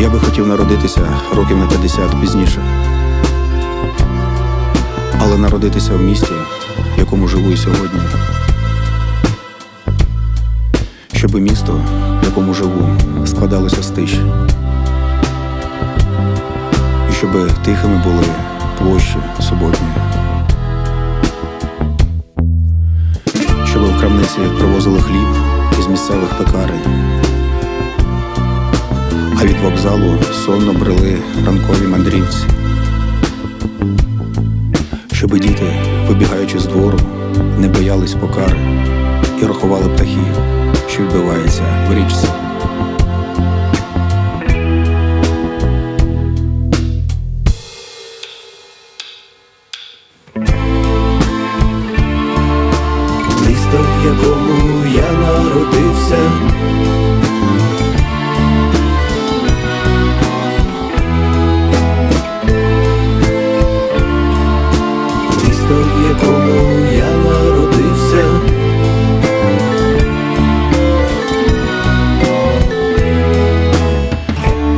Я би хотів народитися років на 50 пізніше. Але народитися в місті, в якому живу і сьогодні. Щоби місто, в якому живу, складалося з тиші. І щоби тихими були площі суботні. Щоби в крамниці привозили хліб із місцевих пекарень. А від вокзалу сонно брели ранкові мандрівці. Щоби діти, вибігаючи з двору, не боялись покари і рахували птахів, що вбивається в річці. Місто, в якому я народився, місто, в якому я народився,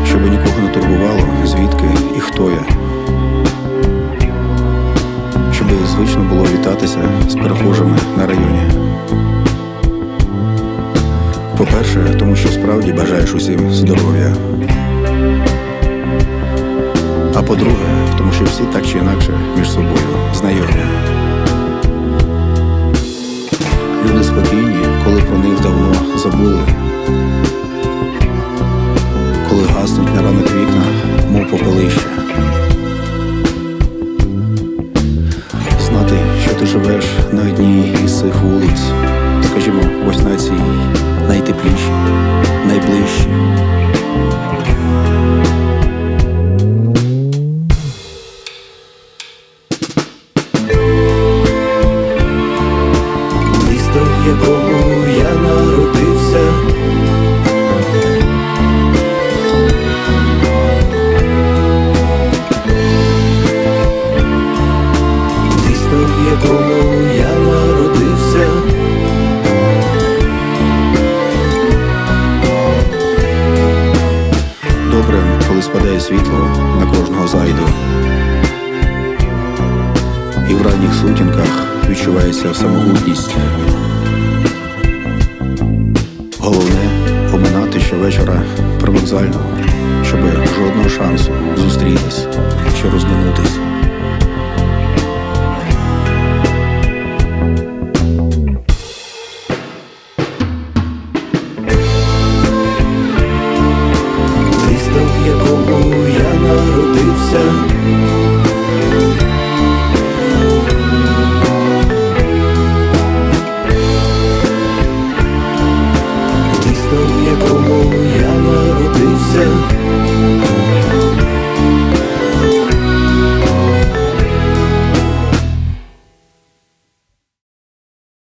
Щоби нікого не турбувало, звідки і хто я. Щоби звично було вітатися з перехожими на районі. По-перше, тому що справді бажаєш усім здоров'я. А по-друге, тому що всі так чи інакше між собою знайомі. Люди спокійні, коли про них давно забули коли гаснуть на ранок вікна, мов попелище. Знати, що ти живеш на одній із цих вулиць, скажімо, ось на цій найтеплішій, найближчій. Якому я народився. Місто, якому я народився, Добре, коли спадає світло на кожного зайду. І в ранніх сутінках відчувається самогутність. Головне оминати щовечора привокзального, щоб жодного шансу зустрітись чи розминутись. місто, якому я народився.